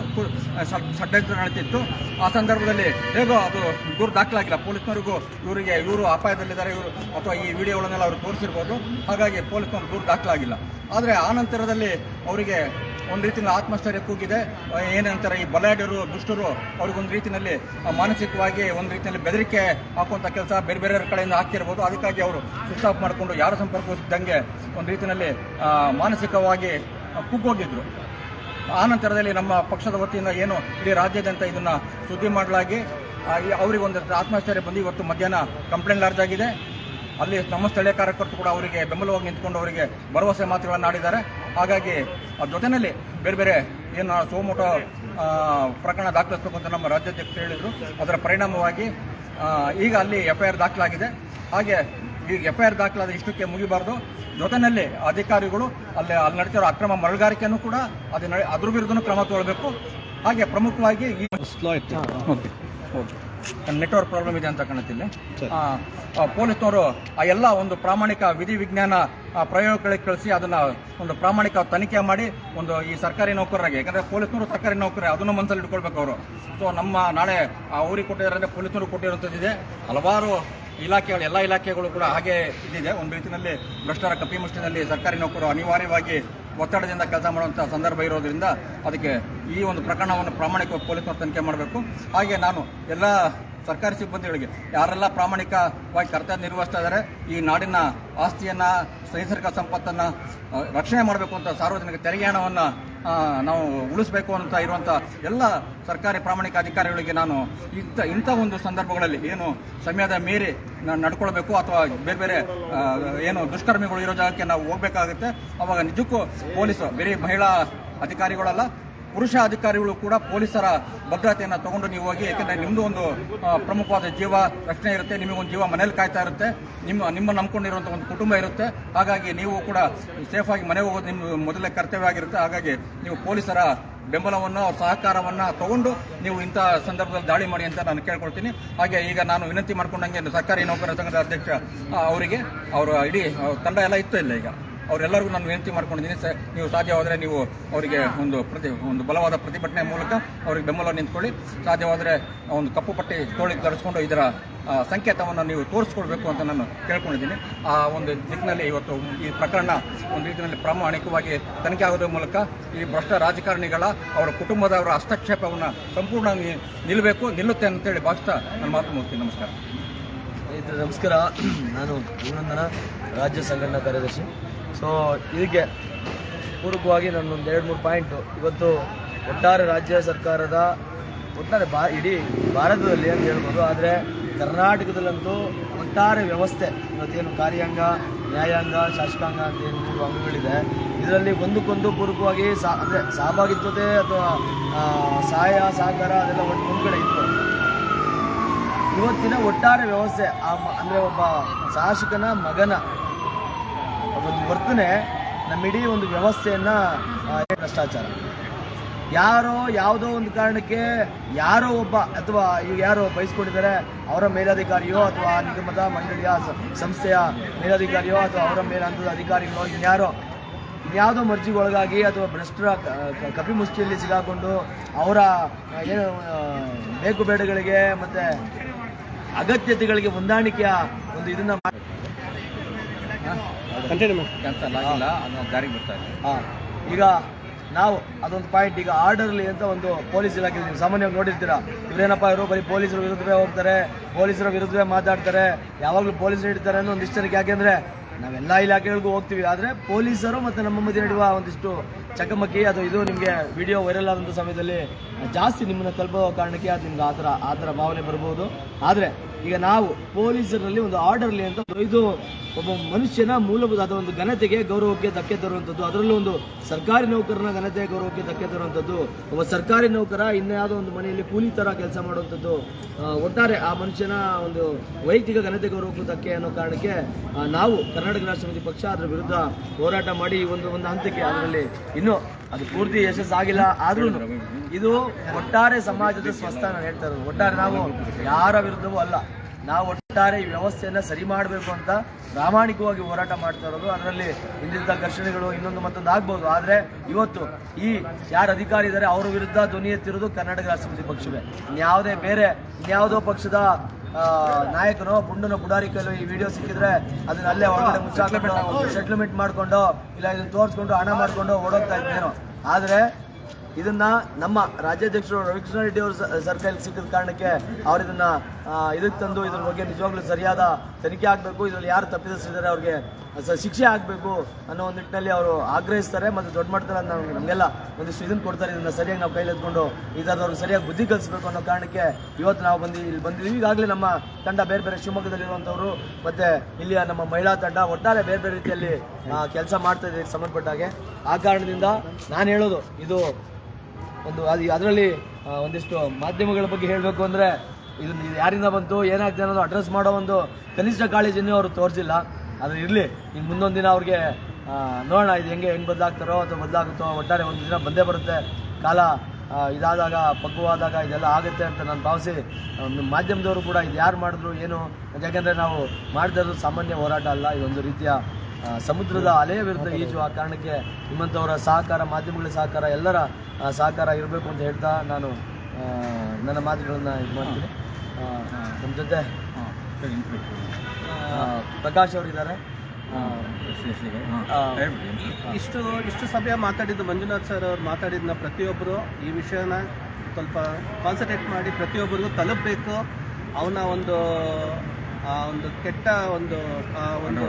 ಷಡ್ಯಂತ್ರ ನಡೀತಿತ್ತು. ಆ ಸಂದರ್ಭದಲ್ಲಿ ಹೇಗೋ ಅದು ದೂರು ದಾಖಲಾಗಿಲ್ಲ. ಪೊಲೀಸ್ನವರಿಗೂ ಇವರಿಗೆ ಇವರು ಅಪಾಯದಲ್ಲಿದ್ದಾರೆ ಇವರು ಅಥವಾ ಈ ವಿಡಿಯೋಗಳನ್ನೆಲ್ಲ ಅವರು ತೋರಿಸಿರ್ಬೋದು. ಹಾಗಾಗಿ ಪೊಲೀಸ್ನವ್ರು ದೂರು ದಾಖಲಾಗಿಲ್ಲ. ಆದರೆ ಆ ನಂತರದಲ್ಲಿ ಅವರಿಗೆ ಒಂದು ರೀತಿಯ ಆತ್ಮಸ್ಥೈರ್ಯ ಕೂಗಿದೆ. ಏನಂತಾರೆ ಈ ಬಲಾಢ್ಯರು ದುಷ್ಟರು ಅವ್ರಿಗೊಂದು ರೀತಿಯಲ್ಲಿ ಮಾನಸಿಕವಾಗಿ ಒಂದು ರೀತಿಯಲ್ಲಿ ಬೆದರಿಕೆ ಹಾಕುವಂಥ ಕೆಲಸ ಬೇರೆ ಬೇರೆ ಕಡೆಯಿಂದ ಹಾಕಿರ್ಬೋದು. ಅದಕ್ಕಾಗಿ ಅವರು ಸ್ವಿಚ್ ಆಫ್ ಮಾಡಿಕೊಂಡು ಯಾರ ಸಂಪರ್ಕಿಸಿದಂಗೆ ಒಂದು ರೀತಿಯಲ್ಲಿ ಮಾನಸಿಕವಾಗಿ ಕುಗ್ಗೋಗಿದ್ದರು ಆ ನಂತರದಲ್ಲಿ ನಮ್ಮ ಪಕ್ಷದ ವತಿಯಿಂದ ಏನು ಇಡೀ ರಾಜ್ಯಾದ್ಯಂತ ಇದನ್ನ ಸುದ್ದಿ ಮಾಡಲಾಗಿ ಅವರಿಗೆ ಒಂದು ಆತ್ಮಸ್ಥೈರ್ಯ ಬಂದು ಇವತ್ತು ಮಧ್ಯಾಹ್ನ ಕಂಪ್ಲೇಂಟ್ ಲಾರ್ಜ್ ಆಗಿದೆ. ಅಲ್ಲಿ ನಮ್ಮ ಸ್ಥಳೀಯ ಕಾರ್ಯಕರ್ತರು ಕೂಡ ಅವರಿಗೆ ಬೆಂಬಲವಾಗಿ ನಿಂತ್ಕೊಂಡು ಅವರಿಗೆ ಭರವಸೆ ಮಾತುಗಳನ್ನು ಆಡಿದ್ದಾರೆ ಹಾಗಾಗಿ ಜೊತೆಯಲ್ಲಿ ಬೇರೆ ಬೇರೆ ಏನು ಸೋಮೋಟೋ ಪ್ರಕರಣ ದಾಖಲಿಸಬೇಕು ಅಂತ ನಮ್ಮ ರಾಜ್ಯಾಧ್ಯಕ್ಷರು ಹೇಳಿದರು. ಅದರ ಪರಿಣಾಮವಾಗಿ ಈಗ ಅಲ್ಲಿ ಎಫ್ ಐ ಆರ್ ದಾಖಲಾಗಿದೆ. ಹಾಗೆ ಈ ಎಫ್ ಐ ಆರ್ ದಾಖಲಾದ ಇಷ್ಟಕ್ಕೆ ಮುಗಿಬಾರ್ದು. ಜೊತೆಯಲ್ಲಿ ಅಧಿಕಾರಿಗಳು ಅಲ್ಲಿ ಅಲ್ಲಿ ನಡೀತಿರೋ ಅಕ್ರಮ ಮರಳುಗಾರಿಕೆಯನ್ನು ಕೂಡ ಅದು ನಡೆ- ಅದ್ರ ವಿರುದ್ಧನೂ ಕ್ರಮ ತಗೊಳ್ಬೇಕು. ಹಾಗೆ ಪ್ರಮುಖವಾಗಿ ಈ ಓಕೆ ಓಕೆ. ನೆಟ್ವರ್ಕ್ ಪ್ರಾಬ್ಲಮ್ ಇದೆ ಅಂತ ಕಾಣುತ್ತಿಲ್ಲ. ಪೊಲೀಸ್ನವರು ಆ ಎಲ್ಲ ಒಂದು ಪ್ರಾಮಾಣಿಕ ವಿಧಿ ವಿಜ್ಞಾನ ಪ್ರಯೋಗಗಳಿಗೆ ಕಳಿಸಿ ಅದನ್ನ ಒಂದು ಪ್ರಾಮಾಣಿಕ ತನಿಖೆ ಮಾಡಿ ಒಂದು ಈ ಸರ್ಕಾರಿ ನೌಕರರಾಗಿ, ಯಾಕಂದ್ರೆ ಪೊಲೀಸರು ಸರ್ಕಾರಿ ನೌಕರಿ ಅದನ್ನು ಮನಸ್ಸಲ್ಲಿ ಇಟ್ಕೊಳ್ಬೇಕು ಅವರು. ಸೊ ನಮ್ಮ ನಾಳೆ ಅವ್ರಿಗೆ ಕೊಟ್ಟಿದ್ದಾರೆ ಪೊಲೀಸರು ಕೊಟ್ಟಿರುವಂಥದ್ದಿದೆ ಹಲವಾರು ಇಲಾಖೆಗಳು, ಎಲ್ಲ ಇಲಾಖೆಗಳು ಕೂಡ ಹಾಗೆ ಇದಿದೆ. ಒಂದು ರೀತಿಯಲ್ಲಿ ಭ್ರಷ್ಟರ ಕಪಿಮುಷ್ಟಿನಲ್ಲಿ ಸರ್ಕಾರಿ ನೌಕರರು ಅನಿವಾರ್ಯವಾಗಿ ಒತ್ತಡದಿಂದ ಕೆಲಸ ಮಾಡುವಂಥ ಸಂದರ್ಭ ಇರೋದ್ರಿಂದ ಅದಕ್ಕೆ ಈ ಒಂದು ಪ್ರಕರಣವನ್ನು ಪ್ರಾಮಾಣಿಕವಾಗಿ ಪೊಲೀಸರು ತನಿಖೆ ಮಾಡಬೇಕು. ಹಾಗೆ ನಾನು ಎಲ್ಲ ಸರ್ಕಾರಿ ಸಿಬ್ಬಂದಿಗಳಿಗೆ ಯಾರೆಲ್ಲ ಪ್ರಾಮಾಣಿಕವಾಗಿ ಕರ್ತವ್ಯ ನಿರ್ವಹಿಸ್ತಾ ಇದ್ದಾರೆ, ಈ ನಾಡಿನ ಆಸ್ತಿಯನ್ನ ನೈಸರ್ಗಿಕ ಸಂಪತ್ತನ್ನ ರಕ್ಷಣೆ ಮಾಡಬೇಕು ಅಂತ ಸಾರ್ವಜನಿಕ ತೆರಿಗೆ ಹಣವನ್ನು ನಾವು ಉಳಿಸಬೇಕು ಅಂತ ಇರುವಂಥ ಎಲ್ಲ ಸರ್ಕಾರಿ ಪ್ರಾಮಾಣಿಕ ಅಧಿಕಾರಿಗಳಿಗೆ ನಾನು ಇಂಥ ಇಂಥ ಒಂದು ಸಂದರ್ಭಗಳಲ್ಲಿ ಏನು ಸಮಯದ ಮೀರಿ ನಡ್ಕೊಳ್ಬೇಕು ಅಥವಾ ಬೇರೆ ಬೇರೆ ಏನು ದುಷ್ಕರ್ಮಿಗಳು ಇರೋ ಜಾಗಕ್ಕೆ ನಾವು ಹೋಗ್ಬೇಕಾಗುತ್ತೆ. ಅವಾಗ ನಿಜಕ್ಕೂ ಪೊಲೀಸರು, ಬೇರೆ ಮಹಿಳಾ ಅಧಿಕಾರಿಗಳಲ್ಲ ಪುರುಷ ಅಧಿಕಾರಿಗಳು ಕೂಡ ಪೊಲೀಸರ ಭದ್ರತೆಯನ್ನು ತಗೊಂಡು ನೀವು ಹೋಗಿ, ಯಾಕೆಂದರೆ ನಿಮ್ಮದು ಒಂದು ಪ್ರಮುಖವಾದ ಜೀವ, ರಕ್ಷಣೆ ಇರುತ್ತೆ, ನಿಮಗೊಂದು ಜೀವ ಮನೇಲಿ ಕಾಯ್ತಾ ಇರುತ್ತೆ, ನಿಮ್ಮ ನಿಮ್ಮ ನಂಬ್ಕೊಂಡಿರುವಂಥ ಒಂದು ಕುಟುಂಬ ಇರುತ್ತೆ, ಹಾಗಾಗಿ ನೀವು ಕೂಡ ಸೇಫಾಗಿ ಮನೆಗೆ ಹೋಗೋದು ನಿಮ್ಮ ಮೊದಲೇ ಕರ್ತವ್ಯ ಆಗಿರುತ್ತೆ, ಹಾಗಾಗಿ ನೀವು ಪೊಲೀಸರ ಬೆಂಬಲವನ್ನು, ಅವ್ರ ಸಹಕಾರವನ್ನು ತಗೊಂಡು ನೀವು ಇಂಥ ಸಂದರ್ಭದಲ್ಲಿ ದಾಳಿ ಮಾಡಿ ಅಂತ ನಾನು ಕೇಳ್ಕೊಳ್ತೀನಿ. ಹಾಗೆ ಈಗ ನಾನು ವಿನಂತಿ ಮಾಡ್ಕೊಂಡಂಗೆ ಸರ್ಕಾರಿ ನೌಕರರ ಸಂಘದ ಅಧ್ಯಕ್ಷ ಅವರಿಗೆ, ಅವರ ಇಡೀ ತಂಡ ಎಲ್ಲ ಇತ್ತು ಇಲ್ಲ ಈಗ. ಅವರೆಲ್ಲರಿಗೂ ನಾನು ವಿನಂತಿ ಮಾಡ್ಕೊಂಡಿದ್ದೀನಿ ಸರ್ ನೀವು ಸಾಧ್ಯವಾದರೆ ನೀವು ಅವರಿಗೆ ಒಂದು ಪ್ರತಿ ಒಂದು ಬಲವಾದ ಪ್ರತಿಭಟನೆ ಮೂಲಕ ಅವರಿಗೆ ಬೆಂಬಲ ನಿಂತ್ಕೊಳ್ಳಿ. ಸಾಧ್ಯವಾದರೆ ಒಂದು ಕಪ್ಪು ಪಟ್ಟಿ ತೋಳಿಗೆ ತರಿಸ್ಕೊಂಡು ಇದರ ಸಂಕೇತವನ್ನು ನೀವು ತೋರಿಸ್ಕೊಳ್ಬೇಕು ಅಂತ ನಾನು ಕೇಳ್ಕೊಂಡಿದ್ದೀನಿ. ಆ ಒಂದು ದಿಕ್ಕಿನಲ್ಲಿ ಇವತ್ತು ಈ ಪ್ರಕರಣ ಒಂದು ರೀತಿಯಲ್ಲಿ ಪ್ರಾಮಾಣಿಕವಾಗಿ ತನಿಖೆ ಆಗೋದ್ರ ಮೂಲಕ ಈ ಭ್ರಷ್ಟ ರಾಜಕಾರಣಿಗಳ ಅವರ ಕುಟುಂಬದವರ ಹಸ್ತಕ್ಷೇಪವನ್ನು ಸಂಪೂರ್ಣ ನಿಲ್ಲಬೇಕು ನಿಲ್ಲುತ್ತೆ ಅಂತೇಳಿ ಭಾವಿಸ್ತಾ ನನ್ನ ಮಾತು ಮುಗಿಸ್ತೀನಿ. ನಮಸ್ಕಾರ. ನಮಸ್ಕಾರ. ನಾನು ಅಭಿನಂದನ ರಾಜ್ಯ ಸಂಘಟನಾ ಕಾರ್ಯದರ್ಶಿ. ಸೊ ಇದಕ್ಕೆ ಪೂರಕವಾಗಿ ನನ್ನೊಂದು ಎರಡು ಮೂರು ಪಾಯಿಂಟು ಇವತ್ತು ಒಟ್ಟಾರೆ ರಾಜ್ಯ ಸರ್ಕಾರದ ಒಟ್ಟಾರೆ ಬಾ, ಇಡೀ ಭಾರತದಲ್ಲಿ ಅಂತ ಹೇಳ್ಬೋದು. ಆದರೆ ಕರ್ನಾಟಕದಲ್ಲಂತೂ ಒಟ್ಟಾರೆ ವ್ಯವಸ್ಥೆ. ಇವತ್ತೇನು ಕಾರ್ಯಾಂಗ, ನ್ಯಾಯಾಂಗ, ಶಾಸಕಾಂಗ ಅಂತ ಏನು ಮೂರು ಅಂಗಗಳಿದೆ. ಇದರಲ್ಲಿ ಒಂದಕ್ಕೊಂದು ಪೂರಕವಾಗಿ ಸಾ, ಅಂದರೆ ಸಹಭಾಗಿತ್ವತೆ ಅಥವಾ ಸಹಾಯ, ಸಹಕಾರ ಅದೆಲ್ಲ ಒಂದು ಒಂದು ಇತ್ತು. ಇವತ್ತಿನ ಒಟ್ಟಾರೆ ವ್ಯವಸ್ಥೆ, ಆ ಅಂದ್ರೆ ಒಬ್ಬ ಶಾಸಕನ ಮಗನ ಒಂದು ವರ್ತನೆ ನಮ್ಮ ಇಡೀ ಒಂದು ವ್ಯವಸ್ಥೆಯನ್ನ ಭ್ರಷ್ಟಾಚಾರ. ಯಾರೋ ಯಾವುದೋ ಒಂದು ಕಾರಣಕ್ಕೆ ಯಾರೋ ಒಬ್ಬ ಅಥವಾ ಯಾರೋ ಬಯಸ್ಕೊಂಡಿದ್ದಾರೆ, ಅವರ ಮೇಲಾಧಿಕಾರಿಯೋ ಅಥವಾ ನಿಗಮದ ಮಂಡಳಿಯ ಸಂಸ್ಥೆಯ ಮೇಲಾಧಿಕಾರಿಯೋ ಅಥವಾ ಅವರ ಮೇಲಂತದ ಅಧಿಕಾರಿಗಳೋ ಇನ್ಯಾರೋ, ಇನ್ಯಾವುದೋ ಮರ್ಜಿಗೊಳಗಾಗಿ ಅಥವಾ ಭ್ರಷ್ಟರ ಕಪಿ ಮುಷ್ಟಿಯಲ್ಲಿ ಸಿಗಾಕೊಂಡು ಅವರ ಏನು ಬೇಕು ಬೇಡಗಳಿಗೆ ಮತ್ತೆ ಅಗತ್ಯತೆಗಳಿಗೆ ಹೊಂದಾಣಿಕೆಯ ಒಂದು ಇದನ್ನ ಕ್ಯಾನ್ಸಲ್ ಆಗಿಲ್ಲ ಅದನ್ನ ಜಾರಿಗೆ ಬರ್ತಾ ಇದೆ. ಆ, ಈಗ ನಾವು ಅದೊಂದು ಪಾಯಿಂಟ್ ಈಗ ಆರ್ಡರ್ಲಿ ಅಂತ ಒಂದು ಪೊಲೀಸ್ ಇಲಾಖೆ ನೀವು ಸಾಮಾನ್ಯವಾಗಿ ನೋಡಿರ್ತೀರಾ ಇವರೇನಪ್ಪ ಇವರು ಬರೀ ಪೊಲೀಸರ ವಿರುದ್ಧವೇ ಹೋಗ್ತಾರೆ ಪೊಲೀಸರ ವಿರುದ್ಧವೇ ಮಾತಾಡ್ತಾರೆ ಯಾವಾಗಲೂ ಪೊಲೀಸ್ ಹಿಡಿತಾರೆ ಅನ್ನೋ ಒಂದು ಜನಕ್ಕೆ ಯಾಕೆಂದ್ರೆ ನಾವೆಲ್ಲ ಇಲಾಖೆಗಳಿಗೂ ಹೋಗ್ತೀವಿ ಆದರೆ ಪೊಲೀಸರು ಮತ್ತು ನಮ್ಮ ಮಧ್ಯೆ ನಡೆಯುವ ಒಂದಿಷ್ಟು ಚಕಮಕಿ ಅದು ಇದು ನಿಮಗೆ ವಿಡಿಯೋ ವೈರಲ್ ಆದಂಥ ಸಮಯದಲ್ಲಿ ಜಾಸ್ತಿ ನಿಮ್ಮನ್ನ ತಲುಪುವ ಕಾರಣಕ್ಕೆ ಅದು ನಿಮ್ಗೆ ಆ ಥರ ಆ ಥರ ಭಾವನೆ ಬರ್ಬೋದು. ಆದರೆ ಈಗ ನಾವು ಪೊಲೀಸರಲ್ಲಿ ಒಂದು ಆರ್ಡರ್ಲಿ ಅಂತ ಇದು ಒಬ್ಬ ಮನುಷ್ಯನ ಮೂಲಭೂತ ಒಂದು ಘನತೆಗೆ ಗೌರವಕ್ಕೆ ಧಕ್ಕೆ ತರುವಂಥದ್ದು. ಅದರಲ್ಲೂ ಒಂದು ಸರ್ಕಾರಿ ನೌಕರನ ಘನತೆ ಗೌರವಕ್ಕೆ ಧಕ್ಕೆ ತರುವಂಥದ್ದು. ಒಬ್ಬ ಸರ್ಕಾರಿ ನೌಕರ ಇನ್ಯಾವುದೋ ಒಂದು ಮನೆಯಲ್ಲಿ ಕೂಲಿ ಥರ ಕೆಲಸ ಮಾಡುವಂಥದ್ದು. ಒಟ್ಟಾರೆ ಆ ಮನುಷ್ಯನ ಒಂದು ವೈಯಕ್ತಿಕ ಘನತೆ ಗೌರವಕ್ಕೂ ಧಕ್ಕೆ ಅನ್ನೋ ಕಾರಣಕ್ಕೆ ನಾವು ಕರ್ನಾಟಕ ರಾಷ್ಟ್ರ ಸಮಿತಿ ಪಕ್ಷ ಅದರ ವಿರುದ್ಧ ಹೋರಾಟ ಮಾಡಿ ಒಂದು ಒಂದು ಹಂತಕ್ಕೆ ಅದರಲ್ಲಿ ಇನ್ನೂ ಅದು ಪೂರ್ತಿ ಯಶಸ್ಸಾಗಿಲ್ಲ ಆದ್ರೂ ಇದು ಒಟ್ಟಾರೆ ಸಮಾಜದ ಸ್ವಸ್ಥಾನ ಹೇಳ್ತಾರೆ ಹೇಳ್ತಾ ಒಟ್ಟಾರೆ ನಾವು ಯಾರ ವಿರುದ್ಧವೂ ಅಲ್ಲ. ನಾವು ಒಟ್ಟಾರೆ ಈ ವ್ಯವಸ್ಥೆಯನ್ನು ಸರಿ ಮಾಡಬೇಕು ಅಂತ ಪ್ರಾಮಾಣಿಕವಾಗಿ ಹೋರಾಟ ಮಾಡ್ತಾ ಇರೋದು. ಅದರಲ್ಲಿ ಹಿಂದಿದ್ದ ಘರ್ಷಣೆಗಳು ಇನ್ನೊಂದು ಮತ್ತೊಂದು ಆಗ್ಬೋದು. ಆದರೆ ಇವತ್ತು ಈ ಯಾರು ಅಧಿಕಾರಿ ಇದ್ದಾರೆ ಅವರ ವಿರುದ್ಧ ಧ್ವನಿ ಎತ್ತಿರೋದು ಕರ್ನಾಟಕ ರಾಷ್ಟ್ರ ಸಮಿತಿ ಪಕ್ಷವೇ. ಇನ್ಯಾವುದೇ ಬೇರೆ, ಇನ್ಯಾವುದೋ ಪಕ್ಷದ ನಾಯಕನೋ ಪುಂಡನೋ ಪುಡಾರಿ ಈ ವಿಡಿಯೋ ಸಿಕ್ಕಿದ್ರೆ ಅದನ್ನ ಅಲ್ಲೇ ಒಳಗಡೆ ಮುಚ್ಚಾಕೊಂಡು ಸೆಟ್ಲ್ಮೆಂಟ್ ಮಾಡ್ಕೊಂಡು, ಇಲ್ಲ ಇದನ್ನ ತೋರಿಸ್ಕೊಂಡು, ಹಣ ಮಾಡ್ಕೊಂಡು ಓಡೋಗ್ತಾ ಇದ್ದೇನೋ ಆದರೆ ಇದನ್ನ ನಮ್ಮ ರಾಜ್ಯಾಧ್ಯಕ್ಷರು ರವಿಕೃಷ್ಣ ರೆಡ್ಡಿ ಅವರು ಸರ್ಕಾರ ಸಿಕ್ಕಿದ ಕಾರಣಕ್ಕೆ ಅವ್ರು ಇದನ್ನ ಇದಕ್ಕೆ ತಂದು ಇದ್ರ ಬಗ್ಗೆ ನಿಜವಾಗ್ಲೂ ಸರಿಯಾದ ತನಿಖೆ ಆಗಬೇಕು, ಇದರಲ್ಲಿ ಯಾರು ತಪ್ಪಿಸಿದ್ದಾರೆ ಅವ್ರಿಗೆ ಶಿಕ್ಷೆ ಆಗಬೇಕು ಅನ್ನೋ ಒಂದು ನಿಟ್ಟಿನಲ್ಲಿ ಅವರು ಆಗ್ರಹಿಸ್ತಾರೆ ಮತ್ತು ದೊಡ್ಡ ಮಟ್ಟದಲ್ಲಿ ನಾವು ನಮಗೆಲ್ಲ ಒಂದಿಷ್ಟು ಇದನ್ನು ಕೊಡ್ತಾರೆ, ಇದನ್ನು ಸರಿಯಾಗಿ ನಾವು ಕೈಲಿ ಎತ್ಕೊಂಡು ಇದರವ್ರಿಗೆ ಸರಿಯಾಗಿ ಬುದ್ಧಿ ಕಲಿಸಬೇಕು ಅನ್ನೋ ಕಾರಣಕ್ಕೆ ಇವತ್ತು ನಾವು ಬಂದು, ಇಲ್ಲಿ ಬಂದಿದ್ದೀವಿ. ಈಗಾಗಲೇ ನಮ್ಮ ತಂಡ ಬೇರೆ ಬೇರೆ ಶಿವಮೊಗ್ಗದಲ್ಲಿರುವಂಥವ್ರು ಮತ್ತು ಇಲ್ಲಿಯ ನಮ್ಮ ಮಹಿಳಾ ತಂಡ ಒಟ್ಟಾರೆ ಬೇರೆ ಬೇರೆ ರೀತಿಯಲ್ಲಿ ಕೆಲಸ ಮಾಡ್ತಾ ಇದೆ ಇದಕ್ಕೆ ಸಂಬಂಧಪಟ್ಟ ಹಾಗೆ. ಆ ಕಾರಣದಿಂದ ನಾನು ಹೇಳೋದು, ಇದು ಒಂದು, ಅದು, ಅದರಲ್ಲಿ ಒಂದಿಷ್ಟು ಮಾಧ್ಯಮಗಳ ಬಗ್ಗೆ ಹೇಳಬೇಕು ಅಂದರೆ ಇದು ಇದು ಯಾರಿಂದ ಬಂತು ಏನಾಗ್ತದೆ ಅನ್ನೋದು ಅಡ್ರೆಸ್ ಮಾಡೋ ಒಂದು ಕನಿಷ್ಠ ಕಾಳಜಿನೂ ಅವರು ತೋರಿಸಿಲ್ಲ. ಆದರೆ ಇರಲಿ ಇನ್ನು ಮುಂದೊಂದು ದಿನ ಅವ್ರಿಗೆ ನೋಡೋಣ ಇದು ಹೆಂಗೆ ಹೆಂಗೆ ಬದಲಾಗ್ತಾರೋ ಅಥವಾ ಬದಲಾಗುತ್ತೋ ಒಟ್ಟಾರೆ ಒಂದು ದಿನ ಬಂದೇ ಬರುತ್ತೆ. ಕಾಲ ಇದಾದಾಗ ಪಕ್ವವಾದಾಗ ಇದೆಲ್ಲ ಆಗುತ್ತೆ ಅಂತ ನಾನು ಭಾವಿಸಿ ಮಾಧ್ಯಮದವರು ಕೂಡ ಇದು ಯಾರು ಮಾಡಿದ್ರು ಏನು ಯಾಕೆಂದರೆ ನಾವು ಮಾಡ್ತಾ ಇರೋದು ಸಾಮಾನ್ಯ ಹೋರಾಟ ಅಲ್ಲ ಇದೊಂದು ರೀತಿಯ ಸಮುದ್ರದ ಅಲೆಯ ವಿರುದ್ಧ ಈಜು ಆ ಕಾರಣಕ್ಕೆ ನಿಮ್ಮಂಥವರ ಸಹಕಾರ ಮಾಧ್ಯಮಗಳ ಸಹಕಾರ ಎಲ್ಲರ ಸಹಕಾರ ಇರಬೇಕು ಅಂತ ಹೇಳ್ತಾ ನಾನು ನನ್ನ ಮಾತುಗಳನ್ನು ಇದು ಮಾಡ್ತೀನಿ. ನಮ್ಮ ಜೊತೆ? ಪ್ರಕಾಶ್ ಅವರಿದ್ದಾರೆ? ಇಷ್ಟು ಇಷ್ಟು ಸಭೆ ಮಾತಾಡಿದ್ದು ಮಂಜುನಾಥ್ ಸರ್ ಅವ್ರು ಮಾತಾಡಿದ್ನ ಪ್ರತಿಯೊಬ್ಬರು ಈ ವಿಷಯನ ಸ್ವಲ್ಪ ಕಾನ್ಸಂಟ್ರೇಟ್ ಮಾಡಿ ಪ್ರತಿಯೊಬ್ಬರಿಗೂ ತಲುಪಬೇಕು. ಅವನ ಒಂದು ಆ ಒಂದು ಕೆಟ್ಟ ಒಂದು ಒಂದು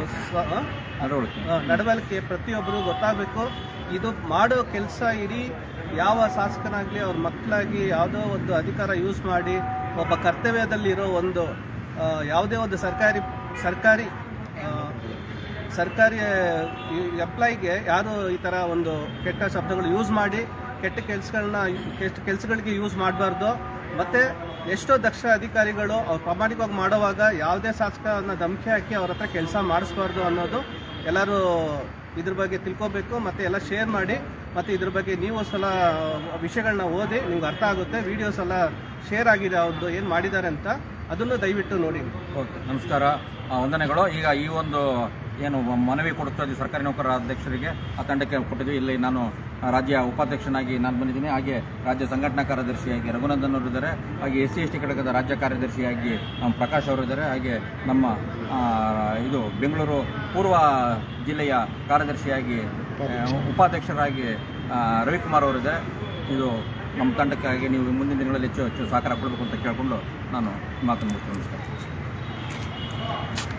ನಡವಳಿಕೆ ಪ್ರತಿಯೊಬ್ಬರು ಗೊತ್ತಾಗಬೇಕು. ಇದು ಮಾಡೋ ಕೆಲಸ ಇಡೀ ಯಾವ ಶಾಸಕನಾಗಲಿ ಅವ್ರ ಮಕ್ಕಳಾಗಿ ಯಾವುದೋ ಒಂದು ಅಧಿಕಾರ ಯೂಸ್ ಮಾಡಿ ಒಬ್ಬ ಕರ್ತವ್ಯದಲ್ಲಿರೋ ಒಂದು ಯಾವುದೇ ಒಂದು ಸರ್ಕಾರಿ ಸರ್ಕಾರಿ ಸರ್ಕಾರಿ ಎಂಪ್ಲಾಯಿಗೆ ಯಾರು ಈ ಥರ ಒಂದು ಕೆಟ್ಟ ಶಬ್ದಗಳು ಯೂಸ್ ಮಾಡಿ, ಕೆಟ್ಟ ಕೆಲಸಗಳನ್ನ ಕೆಟ್ಟ ಕೆಲಸಗಳಿಗೆ ಯೂಸ್ ಮಾಡಬಾರ್ದು. ಮತ್ತು ಎಷ್ಟೋ ದಕ್ಷ ಅಧಿಕಾರಿಗಳು ಅವ್ರು ಪ್ರಾಮಾಣಿಕವಾಗಿ ಮಾಡುವಾಗ ಯಾವುದೇ ಶಾಸಕನ ಧಮಕಿ ಹಾಕಿ ಅವ್ರ ಹತ್ರ ಕೆಲಸ ಮಾಡಿಸ್ಬಾರ್ದು ಅನ್ನೋದು ಎಲ್ಲರೂ ಇದ್ರ ಬಗ್ಗೆ ತಿಳ್ಕೊಬೇಕು. ಮತ್ತು ಎಲ್ಲ ಶೇರ್ ಮಾಡಿ ಮತ್ತು ಇದ್ರ ಬಗ್ಗೆ ನೀವು ಸಲ ವಿಷಯಗಳನ್ನ ಓದಿ ನಿಮ್ಗೆ ಅರ್ಥ ಆಗುತ್ತೆ ವಿಡಿಯೋಸ್ ಎಲ್ಲ ಶೇರ್ ಆಗಿದೆ ಅವ್ರದ್ದು ಏನು ಮಾಡಿದ್ದಾರೆ ಅಂತ ಅದನ್ನು ದಯವಿಟ್ಟು ನೋಡಿ. ಓಕೆ, ನಮಸ್ಕಾರ. ವಂದನೆಗಳು. ಈಗ ಈ ಒಂದು, ಏನು, ಮನವಿ ಕೊಡುತ್ತಾ ಇದ್ದೀವಿ ಸರ್ಕಾರಿ ನೌಕರರ ಅಧ್ಯಕ್ಷರಿಗೆ, ಆ ತಂಡಕ್ಕೆ ಕೊಟ್ಟಿದ್ವಿ ಇಲ್ಲಿ ನಾನು ರಾಜ್ಯ ಉಪಾಧ್ಯಕ್ಷನಾಗಿ ನಾನು ಬಂದಿದ್ದೀನಿ. ಹಾಗೆ ರಾಜ್ಯ ಸಂಘಟನಾ ಕಾರ್ಯದರ್ಶಿಯಾಗಿ ರಘುನಂದನ್ ಅವರು ಇದ್ದಾರೆ ಹಾಗೆ ಎಸ್ ಸಿ ಎಸ್ ಟಿ ಘಟಕದ ರಾಜ್ಯ ಕಾರ್ಯದರ್ಶಿಯಾಗಿ ನಮ್ಮ ಪ್ರಕಾಶ್ ಅವರು ಇದ್ದಾರೆ ಹಾಗೆ ನಮ್ಮ ಇದು ಬೆಂಗಳೂರು ಪೂರ್ವ ಜಿಲ್ಲೆಯ ಕಾರ್ಯದರ್ಶಿಯಾಗಿ ಉಪಾಧ್ಯಕ್ಷರಾಗಿ ರವಿಕುಮಾರ್ ಅವರಿದೆ. ಇದು ನಮ್ಮ ತಂಡಕ್ಕಾಗಿ ನೀವು ಮುಂದಿನ ದಿನಗಳಲ್ಲಿ ಹೆಚ್ಚು ಹೆಚ್ಚು ಸಹಕಾರ ಕೊಡಬೇಕು ಅಂತ ಕೇಳಿಕೊಂಡು ನಾನು ಮಾತನ್ನು ಮುಗಿಸ್ತೀನಿ.